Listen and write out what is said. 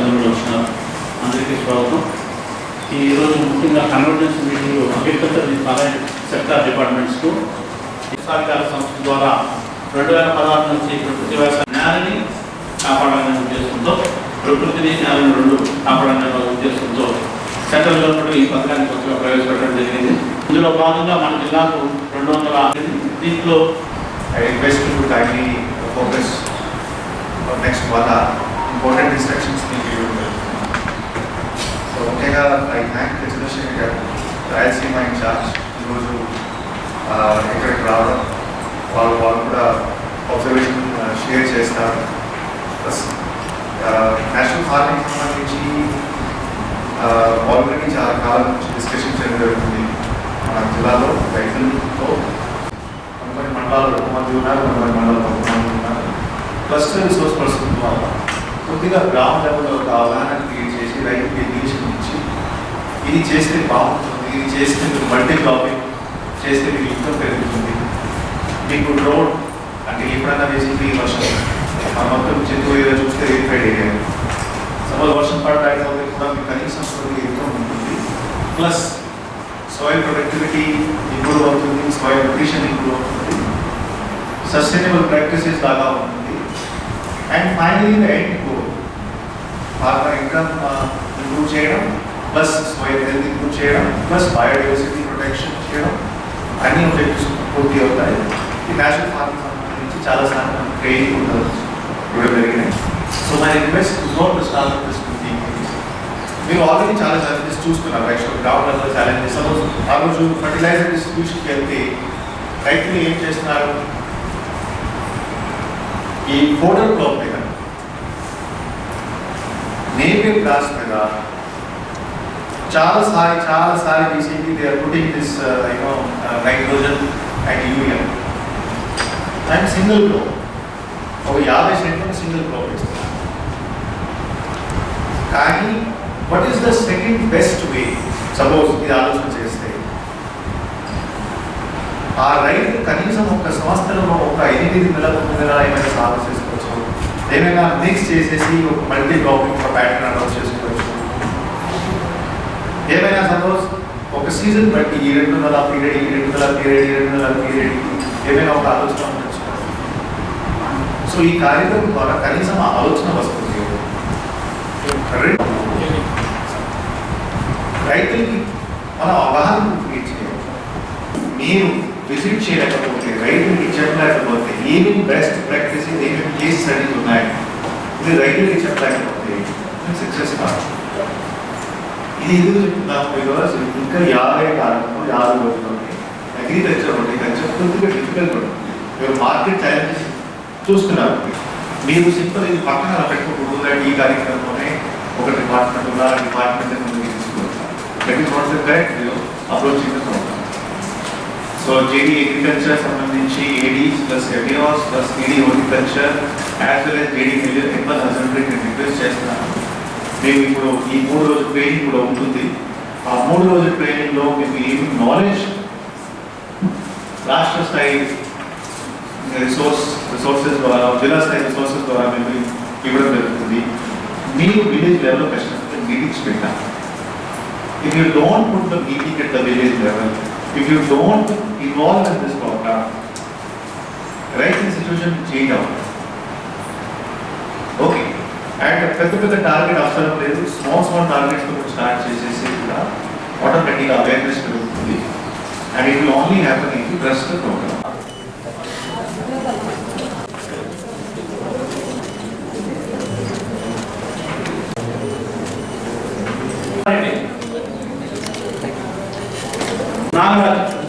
అందరికీ స్వాగతం. ఈరోజు ముఖ్యంగా కన్వర్జెన్స్ మీటింగ్లో అగ్రికల్చర్ సహాయ సెక్టార్ డిపార్ట్మెంట్స్కు సహకార సంస్థ ద్వారా రెండు వేల పదహారు నుంచి ప్రకృతి వ్యవసాయ నేలని కాపాడాలనే ఉద్దేశంతో ప్రకృతిని నేలని రెండు కాపాడాలనే ఉద్దేశంతో సెంట్రల్ గవర్నమెంట్ ఈ పథకాన్ని కొత్తగా ప్రవేశపెట్టడం జరిగింది. ఇందులో భాగంగా మన జిల్లాకు రెండు వందల దీంట్లో I focus next to important focus చేస్తారు. ప్లస్ నేషనల్ ఫార్మింగ్ సంబంధించి ఆల్రెడీ చాలా కాలం నుంచి డిస్కషన్ చేయడం జరుగుతుంది. మన జిల్లాలో రైతులతో కొన్ని మండలాలు కొంతమంది ఉన్నారు కొన్ని మండలాలు కొంతమంది మంది ఉన్నారు. క్లస్టర్ రిసోర్స్ పర్సన్ ద్వారా కొద్దిగా గ్రామ లెవెల్లో ఒక అవగాహన క్రియేట్ చేసి రైతుకి ఎడ్యుకేషన్ ఇచ్చి ఇది చేస్తే బాగుంటుంది ఇది చేస్తే మీరు మల్టీ క్రాపింగ్ చేస్తే మీకు ఇన్కమ్ పెరుగుతుంది. మీకు రోడ్ అంటే ఎప్పుడైనా ఫ్రీ వర్షం ఆ మొత్తం చెట్టు ఏరియా చూస్తే రేట్ ఏరియా సపోజ్ వర్షం పడడానికి పోతే కూడా మీకు కనీసం కొద్దిగా ఇన్కమ్ ఉంటుంది ప్లస్ సాయిల్ ప్రొడక్టివిటీ ఇంప్రూవ్ అవుతుంది సాయిల్ న్యూట్రిషన్ ఇంప్రూవ్ అవుతుంది సస్టైనబుల్ ప్రాక్టీసెస్ లాగా ఉంటుంది and finally the end goal farmer income improve చేయడం ప్లస్ సాయిల్ హెల్త్ ఇంప్రూవ్ చేయడం ప్లస్ బయోడైవర్సిటీ ప్రొటెక్షన్ చేయడం అన్ని ఆబ్జెక్టివ్స్ పూర్తి అవుతాయి ఈ నేషనల్ ఫార్మింగ్ సంబంధించి చాలా సార్లు ట్రైనింగ్ ఉంటుంది ఇవ్వడం జరిగినాయి so my request note to start this మీరు ఆల్రెడీ చాలా ఛాలెంజెస్ చూస్తున్నారు. Actual ground level challenges suppose ఆ రోజు ఫర్టిలైజర్ డిస్ట్రిబ్యూషన్కి వెళ్తే రైతులు ఏం చేస్తున్నారు? ఈ ఫోటల్ క్లాప్ మీద నేపియర్ గ్రాస్ మీద చాలా సారి చాలా సారి BCP they are putting this you know nitrogen and urea and single క్లో ఒక యాభై సెంట్లు సింగిల్ క్లో ఇస్తారు కానీ what is the second best way suppose ఇది ఆలోచన చేస్తే ఆ రైతు కనీసం ఒక సంవత్సరంలో ఒక ఎనిమిది నెలల తొమ్మిది నెలల ఏమైనా సాగు చేసుకోవచ్చు ఏమైనా మిక్స్ చేసేసి ఒక మల్టీ క్రాపింగ్ ఒక ప్యాటర్న్ అడౌట్ చేసుకోవచ్చు ఏమైనా సపోజ్ ఒక సీజన్ బట్టి ఈ రెండు నెలల పీరియడ్ ఈ రెండు నెలల పీరియడ్ ఈ రెండు నెలల పీరియడ్ ఏమైనా ఒక ఆలోచన ఉండొచ్చు సో ఈ కార్యక్రమం ద్వారా కనీసం ఆ ఆలోచన వస్తుంది రెండు రైతులకి మనం అవగాహన క్రియేట్ చేయాలి మీరు విజిట్ చేయలేకపోతే రైతులకి చెప్పలేకపోతే ఏమేమి బెస్ట్ ప్రాక్టీసెస్ ఏమేమి కేస్ స్టడీస్ ఉన్నాయి ఇది రైతులకి చెప్పలేకపోతే సక్సెస్ కాదు ఇది ఎందుకు చెప్తున్నాం బికాస్ ఇంకా యాభై కాలంలో యాభై రోజులు అగ్రికల్చర్ హార్టికల్చర్ కొద్దిగా డిఫికల్ట్ ఉంటుంది మీరు మార్కెట్ ఛాలెంజెస్ చూస్తున్నారు. మీరు సింపుల్ ఇది పక్కన అలా పెట్టుకోకూడదు ఈ కార్యక్రమంలోనే ఒక డిపార్ట్మెంట్ ఉన్నా డిపార్ట్మెంట్ తీసుకుంటారు correct approach so JD agriculture సంబంధించి AD plus ఎఫిఆర్స్ plus AD horticulture as well as JD animal husbandry నేను రిక్వెస్ట్ చేస్తున్నాను మేము ఇప్పుడు ఈ మూడు రోజుల ట్రైనింగ్ కూడా ఉంటుంది. ఆ మూడు రోజుల ట్రైనింగ్లో మీకు ఏమి నాలెడ్జ్ రాష్ట్ర స్థాయి రిసోర్స్ రిసోర్సెస్ ద్వారా జిల్లా స్థాయి రిసోర్సెస్ ద్వారా మేము ఇవ్వడం జరుగుతుంది. మీరు విలేజ్ లెవెల్లో కష్టపడితే మీటింగ్స్ పెట్టాలి. If you don't put the meeting at the village level if you don't involve in this program right situation change అవుతుంది ఓకే అండ్ పెద్ద పెద్ద టార్గెట్ అవసరం లేదు. స్మాల్ స్మాల్ టార్గెట్స్తో స్టార్ట్ చేసేసి కూడా ఆటోమేటిక్గా అవేర్నెస్ పెరుగుతుంది. And it will only happen in the program Armbrust